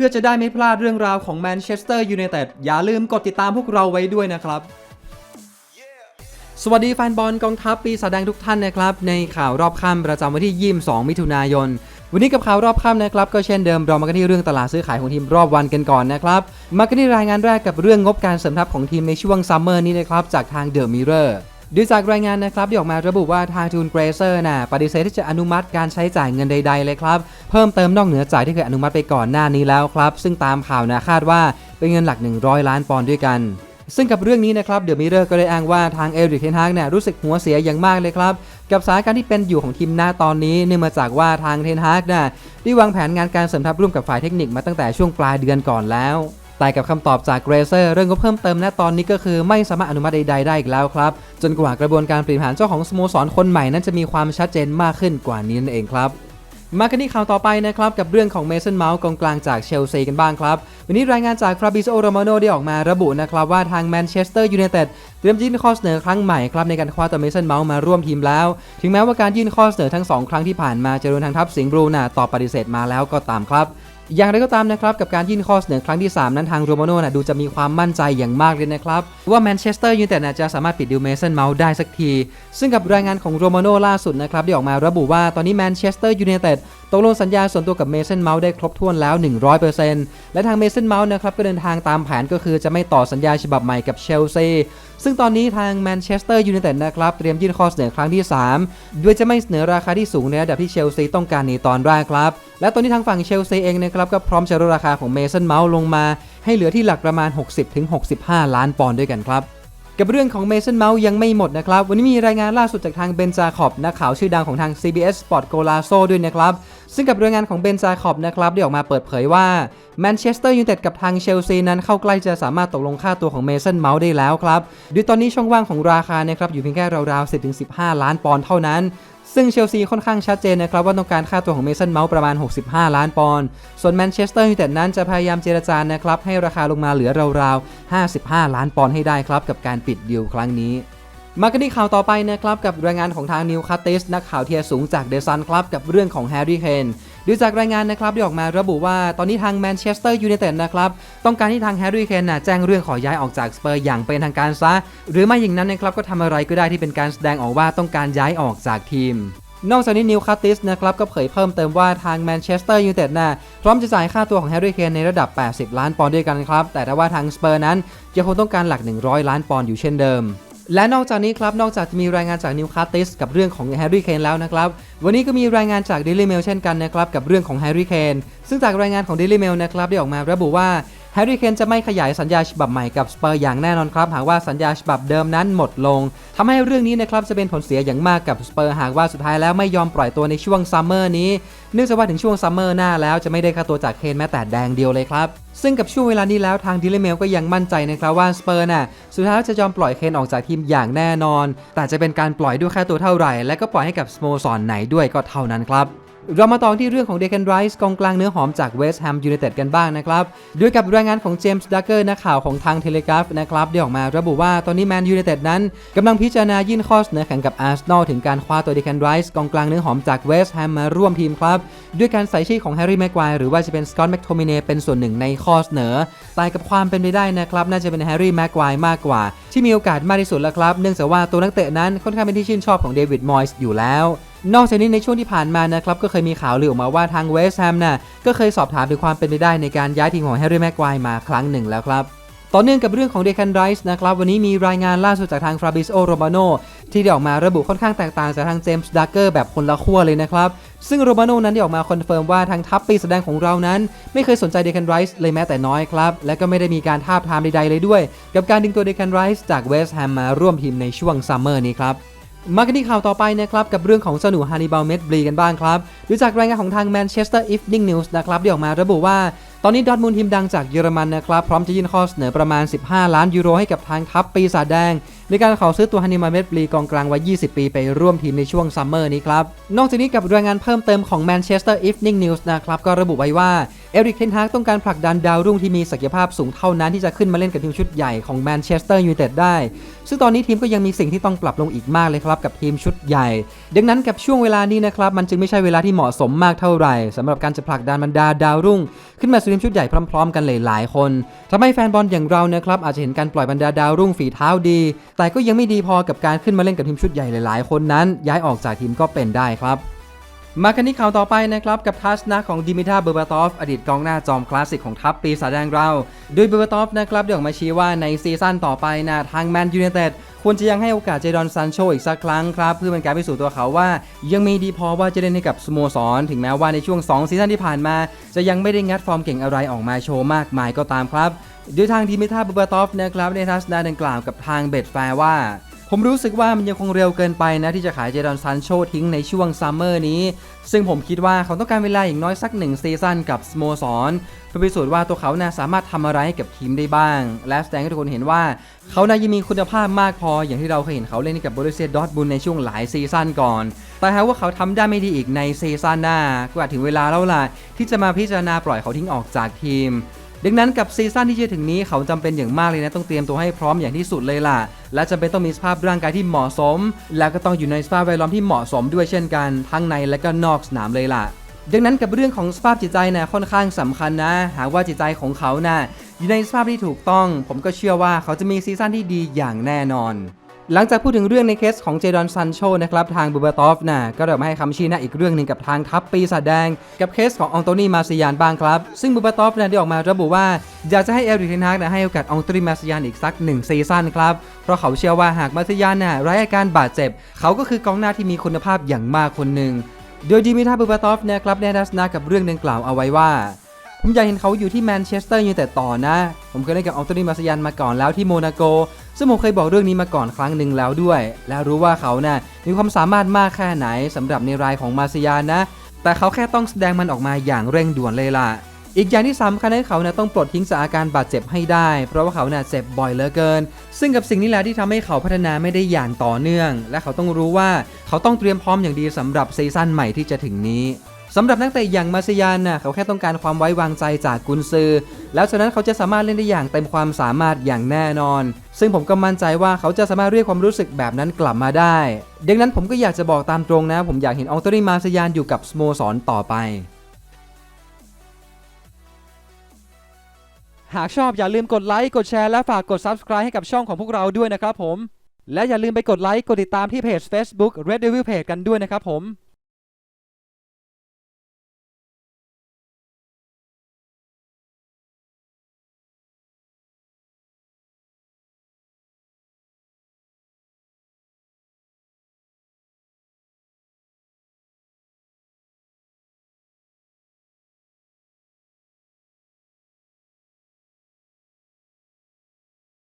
พื่อจะได้ไม่พลาดเรื่องราวของแมนเชสเตอร์ยูไนเต็ดอย่าลืมกดติดตามพวกเราไว้ด้วยนะครับ สวัสดีแฟนบอลกองทัพปีศาจแดงทุกท่านนะครับ ในข่าวรอบค่ำประจำวันที่ 22 มิถุนายน วันนี้กับข่าวรอบค่ำนะครับ ก็เช่นเดิมเรามากันที่เรื่องตลาดซื้อขายของทีมรอบวันกันก่อนนะครับมากันที่รายงานแรกกับเรื่องงบการเสริมทัพของทีมในช่วงซัมเมอร์นี้นะครับจากทางเดอะมิเรอร์ ดูจากรายงานนะครับที่ออกมาระบุว่าทางทูนเกรเซอร์น่ะปฏิเสธที่จะอนุมัติการใช้จ่ายเงินใด ๆ เลยครับเพิ่มเติมนอกเหนือจากที่เคยอนุมัติไปก่อนหน้านี้แล้วครับ ซึ่งตามข่าวนะคาดว่าเป็นเงินหลัก 100 ล้านปอนด์ด้วยกันซึ่งกับเรื่องนี้นะครับเดอะมิเรอร์ก็ได้อ้างว่าทางเอริกเทนฮากเนี่ยรู้สึกหัวเสียอย่างมากเลยครับ กับสถานการณ์ที่เป็นอยู่ของทีมหน้าตอนนี้เนื่องมาจากว่าทางเทนฮากเนี่ยได้วางแผนงานการเสริมทัพร่วมกับฝ่ายเทคนิคมาตั้งแต่ช่วงปลายเดือนก่อนแล้ว แต่กับคำตอบจากเกรเซอร์เรื่องก็เพิ่มเติมณตอนนี้ก็คือไม่สามารถอนุมัติใดๆได้อีกแล้วครับ จนกว่ากระบวนการเปลี่ยนผ่านเจ้าของสโมสรคนใหม่นั้นจะมีความชัดเจนมากขึ้นกว่านี้นั่นเองครับมากันที่ข่าวต่อไปนะครับกับเรื่องของเมสันเมาส์กองกลางจากเชลซีกันบ้างครับ วันนี้รายงานจากฟราบิโซโรมาโนได้ออกมาระบุนะครับว่าทางแมนเชสเตอร์ยูไนเต็ดเตรียมยื่นข้อเสนอครั้งใหม่ครับในการคว้าตัวเมสันเมาส์มาร่วมทีมแล้ว ถึงแม้ว่าการยื่นข้อเสนอทั้ง 2 ครั้งที่ผ่านมาจะโดนทางทัพสิงห์บรูน่ะตอบปฏิเสธมาแล้วก็ตามครับ อย่างไรก็ตามนะครับกับการยื่นข้อเสนอครั้งที่ 3 นั้นทางโรมาโน่นะดูจะมีความมั่นใจอย่างมากเลยนะครับ ว่าแมนเชสเตอร์ยูไนเต็ดจะสามารถปิดดิวเมสันเมาส์ได้สักที ซึ่งกับรายงานของโรมาโน่ล่าสุดนะครับได้ออกมาระบุว่าตอนนี้แมนเชสเตอร์ยูไนเต็ด ตกลงสัญญาส่วนตัวกับเมสันเมาส์ได้ครบถ้วนแล้ว 100%และทางเมสันเมาส์นะครับก็เดินทางตามแผนก็คือจะไม่ต่อสัญญาฉบับใหม่กับเชลซีซึ่งตอนนี้ทางแมนเชสเตอร์ยูไนเต็ดนะครับเตรียมยื่นข้อเสนอครั้งที่ 3 ด้วยจะไม่เสนอราคาที่สูงในระดับที่เชลซีต้องการในตอนแรกครับ และตอนนี้ทางฝั่งเชลซีเองนะครับก็พร้อมจะลดราคาของเมสันเมาส์ลงมา ให้เหลือที่หลักประมาณ 60-65 ล้านปอนด์ด้วยกันครับ กับเรื่องของเมสันเมาส์ยังไม่หมดนะครับ วันนี้มีรายงานล่าสุดจากทางเบนจาคอบนักข่าวชื่อดังของทาง CBS Sport g o l a s o ด้วยนะครับ ซึ่งกับรายงานของเบนจาคอบนะครับได้ออกมาเปิดเผยว่าแมนเชสเตอร์ยูไนเต็ดกับทางเชลซีนั้นเข้าใกล้จะสามารถตกลงค่าตัวของเมสันเมาส์ได้แล้วครับโดยตอนนี้ช่องว่างของราคานะครับอยู่เพียงแค่ราวๆ10-15 ล้านปอนด์เท่านั้น ซึ่งเชลซีค่อนข้างชัดเจนนะครับว่าต้องการค่าตัวของเมสันเมาส์ประมาณ 65 ล้านปอนด์ ส่วนแมนเชสเตอร์ยูไนเต็ดนั้นจะพยายามเจรจานะครับให้ราคาลงมาเหลือราวๆ 55 ล้านปอนด์ให้ได้ครับกับการปิดดีลครั้งนี้มากันที่ข่าวต่อไปนะครับกับรายงานของทางนิวคาสติสนักข่าวเทียสูงจากเดซันครับกับเรื่องของแฮร์รี่เคน ดูจากรายงานนะครับที่ออกมาระบุว่าตอนนี้ทางแมนเชสเตอร์ยูไนเต็ดนะครับต้องการที่ทางแฮร์รี่เคนนะแจ้งเรื่องขอย้ายออกจากสเปอร์อย่างเป็นทางการซะ หรือไม่อย่างนั้นนะครับก็ทำอะไรก็ได้ที่เป็นการแสดงออกว่าต้องการย้ายออกจากทีมนอกจากนี้นิวคาติสนะครับก็เผยเพิ่มเติมว่าทางแมนเชสเตอร์ยูไนเต็ดน่ะพร้อมจะจ่ายค่าตัวของแฮร์รี่เคนในระดับ 80 ล้านปอนด์ด้วยกันครับ แต่ถ้าว่าทางสเปอร์นั้นยังคงต้องการหลัก 100 ล้านปอนด์อยู่เช่นเดิม และนอกจากนี้ครับ นอกจากจะมีรายงานจากนิวคาติสกับเรื่องของแฮร์รี่เคนแล้วนะครับ วันนี้ก็มีรายงานจาก Daily Mail เช่นกันนะครับ กับเรื่องของแฮร์รี่เคนซึ่งจากรายงานของ Daily Mail นะครับได้ออกมาระบุว่า แฮร์รี่เคนจะไม่ขยายสัญญาฉบับใหม่กับสเปอร์อย่างแน่นอนครับ หากว่าสัญญาฉบับเดิมนั้นหมดลงทำให้เรื่องนี้นะครับจะเป็นผลเสียอย่างมากกับสเปอร์หากว่าสุดท้ายแล้วไม่ยอมปล่อยตัวในช่วงซัมเมอร์นี้เนื่องจากว่าถึงช่วงซัมเมอร์หน้าแล้วจะไม่ได้ค่าตัวจากเคนแม้แต่แดงเดียวเลยครับซึ่งกับช่วงเวลานี้แล้วทางดิเลเมลก็ยังมั่นใจนะครับว่าสเปอร์น่ะสุดท้ายจะยอมปล่อยเคนออกจากทีมอย่างแน่นอน แต่จะเป็นการปล่อยด้วยค่าตัวเท่าไหร่ และก็ปล่อยให้กับสโมสรไหนด้วยก็เท่านั้นครับ เรามาต่อที่เรื่องของเดคันไรส์กองกลางเนื้อหอมจากเวสต์แฮมยูไนเต็ดกันบ้างนะครับ ด้วยกับรายงานของเจมส์ดักเกอร์นักข่าวของทางเทเลกราฟนะครับได้ออกมาระบุว่าตอนนี้แมนยูไนเต็ดนั้นกำลังพิจารณายื่นข้อเสนอแข่งกับอาร์เซนอลถึงการคว้าตัวเดคันไรส์กองกลางเนื้อหอมจากเวสต์แฮมมาร่วมทีมครับ ด้วยการใส่ชื่อของแฮร์รี่แม็กควายหรือว่าจะเป็นสกอตต์แม็กโทมิเนเป็นส่วนหนึ่งในข้อเสนอแต่กับความเป็นไปได้นะครับน่าจะเป็นแฮร์รี่แม็กควายมากกว่า ที่มีโอกาสมากที่สุดแล้วครับ เนื่องจากว่าตัวนักเตะนั้นค่อนข้างเป็นที่ชื่นชอบของเดวิดมอยส์อยู่แล้ว นอกจากนี้ในช่วงที่ผ่านมานะครับก็เคยมีข่าวลือออกมาว่าทางเวสต์แฮมน่ะก็เคยสอบถามถึงความเป็นไปได้ในการย้ายทีมของแฮร์รี่แม็กควายมาครั้งหนึ่งแล้วครับต่อเนื่องกับเรื่องของเดคันไรส์นะครับวันนี้มีรายงานล่าสุดจากทางฟราบิสโอโรมาโนที่ได้ออกมาระบุค่อนข้างแตกต่างจากทางเจมส์ดักเกอร์แบบคนละขั้วเลยนะครับ ซึ่งโรมาโนนั้นได้ออกมาคอนเฟิร์มว่าทางทัพปีแสดงของเรานั้น ไม่เคยสนใจเดคันไรส์เลยแม้แต่น้อยครับ และก็ไม่ได้มีการทาบทามใดๆเลยด้วย กับการดึงตัวเดคันไรส์จากเวสต์แฮมมาร่วมทีมในช่วงซัมเมอร์นี้ครับ มากันที่ข่าวต่อไปนะครับกับเรื่องของเจ้าหนูฮานิบาลเมดบลีกันบ้างครับดูจากรายงานของทาง Manchester Evening News นะครับที่ออกมาระบุว่า ตอนนี้ดอทมุนด์ทีมดังจากเยอรมันนะครับ พร้อมจะยื่นข้อเสนอประมาณ 15 ล้านยูโรให้กับทางทัพปีศาจแดง ในการขอซื้อตัวฮานิบาลเมดบลีกองกลางวัย 20 ปี ไปร่วมทีมในช่วงซัมเมอร์นี้ครับ นอกจากนี้กับรายงานเพิ่มเติมของ Manchester Evening News นะครับก็ระบุไว้ว่าเอริกเทนฮากต้องการผลักดันดาวรุ่งที่มีศักยภาพสูงเท่านั้นที่จะขึ้นมาเล่นกับทีมชุดใหญ่ของแมนเชสเตอร์ยูไนเต็ดได้ ซึ่งตอนนี้ทีมก็ยังมีสิ่งที่ต้องปรับลงอีกมากเลยครับกับทีมชุดใหญ่ ดังนั้นกับช่วงเวลานี้นะครับมันจึงไม่ใช่เวลาที่เหมาะสมมากเท่าไหร่สำหรับการจะผลักดันบรรดาดาวรุ่ง ขึ้นมาสู่ทีมชุดใหญ่พร้อม ๆ กันหลายๆ คนทำให้แฟนบอลอย่างเรานะครับอาจจะเห็นการปล่อยบรรดาดาวรุ่งฝีเท้าดี แต่ก็ยังไม่ดีพอกับการขึ้นมาเล่นกับทีมชุดใหญ่หลาย ๆ คนนั้น ย้ายออกจากทีมก็เป็นได้ครับ มากันที่ข่าวต่อไปนะครับกับทัศนะของดิมิทาเบอร์บาตอฟอดีตกองหน้าจอมคลาสสิกของทัพปีศาจแดงเราโดยเบอร์บาตอฟนะครับได้ออกมาชี้ว่าในซีซั่นต่อไปนะทางแมนยูไนเต็ดควรจะยังให้โอกาสเจดอนซันโชอีกสักครั้งครับ เพื่อเป็นการพิสูจน์ตัวเขาว่า ยังมีดีพอว่าจะเล่นให้กับสโมสร ถึงแม้ว่าในช่วง 2 ซีซั่นที่ผ่านมา จะยังไม่ได้งัดฟอร์มเก่งอะไรออกมาโชว์มากมายก็ตามครับโดยทางดิมิทาเบอร์บาตอฟนะครับในทัศนะดังกล่าวกับทางเบดแฟร์ว่า ผมรู้สึกว่ามันยังคงเร็วเกินไปนะที่จะขายเจดอนซันโชทิ้งในช่วงซัมเมอร์นี้ ซึ่งผมคิดว่าเขาต้องการเวลาอย่างน้อยสักหนึ่งซีซั่นกับสโมสรเพื่อพิสูจน์ว่าตัวเขาน่าสามารถทำอะไรให้กับทีมได้บ้าง และแสดงให้ทุกคนเห็นว่า เขาน่ายังมีคุณภาพมากพออย่างที่เราเคยเห็นเขาเล่นกับบรูเซียดอทบุนในช่วงหลายซีซั่นก่อน แต่หากว่าเขาทำได้ไม่ดีอีกในซีซั่นหน้าก็อาจถึงเวลาแล้วล่ะที่จะมาพิจารณาปล่อยเขาทิ้งออกจากทีม ดังนั้นกับซีซั่นที่จะถึงนี้เขาจำเป็นอย่างมากเลยนะต้องเตรียมตัวให้พร้อมอย่างที่สุดเลยล่ะ และจำเป็นต้องมีสภาพร่างกายที่เหมาะสม และก็ต้องอยู่ในสภาพแวดล้อมที่เหมาะสมด้วยเช่นกัน ทั้งในและก็นอกสนามเลยล่ะ ดังนั้นกับเรื่องของสภาพจิตใจนะค่อนข้างสำคัญนะ หากว่าจิตใจของเขานะ่ะอยู่ในสภาพที่ถูกต้อง ผมก็เชื่อว่าเขาจะมีซีซั่นที่ดีอย่างแน่นอน หลังจากพูดถึงเรื่องในเคสของเจดอนซันโชนะครับทางบูเบตอฟนะก็เดี๋ยวมาให้คำชี้แนะอีกเรื่องหนึ่งกับทางทัพปีศาจแดง กับเคสขององโตนี่มาซิยานบ้างครับ ซึ่งบูเบตอฟนะได้ออกมาระบุว่า อยากจะให้เอริกเทนฮากนะให้โอกาสองโตนี่มาซิยานอีกสักหนึ่งซีซั่นครับ เพราะเขาเชื่อว่าหากมาซิยานนะไร้อาการบาดเจ็บ เขาก็คือกองหน้าที่มีคุณภาพอย่างมากคนหนึ่งโดยดิมิทาบูเบตอฟนะครับได้ทัศนะกับเรื่องดังกล่าวเอาไว้ว่า ผมอยากเห็นเขาอยู่ที่แมนเชสเตอร์ยูไนเต็ดต่อนะ ผมเคยเล่นกับอองโตนีมาสยันมาก่อนแล้วที่โมนาโก ซึ่งผมเคยบอกเรื่องนี้มาก่อนครั้งหนึ่งแล้วด้วย และรู้ว่าเขานะ่ะมีความสามารถมากแค่ไหนสำหรับในรายของมาสยานนะ แต่เขาแค่ต้องแสดงมันออกมาอย่างเร่งด่วนเลยล่ะ อีกอย่างที่สำคัญให้เขานะต้องปลดทิ้งจากอาการบาดเจ็บให้ได้ เพราะว่าเขาน่ะเจ็บบ่อยเหลือเกิน ซึ่งกับสิ่งนี้แหละที่ทำให้เขาพัฒนาไม่ได้อย่างต่อเนื่อง และเขาต้องรู้ว่าเขาต้องเตรียมพร้อมอย่างดีสำหรับซีซั่นใหม่ที่จะถึงนี้ สำหรับนักเตะอย่างมาซิยานน่ะเขาแค่ต้องการความไว้วางใจจากกุนซือ แล้วจากนั้นเขาจะสามารถเล่นได้อย่างเต็มความสามารถอย่างแน่นอน ซึ่งผมก็มั่นใจว่าเขาจะสามารถเรียกความรู้สึกแบบนั้นกลับมาได้ ดังนั้นผมก็อยากจะบอกตามตรงนะ ผมอยากเห็นอองโตนีมาซิยานอยู่กับสโมสรต่อไป หากชอบอย่าลืมกดไลค์กดแชร์และฝากกด Subscribe ให้กับช่องของพวกเราด้วยนะครับผม และอย่าลืมไปกดไลค์กดติดตามที่เพจ Facebook Red Devil Page กันด้วยนะครับผม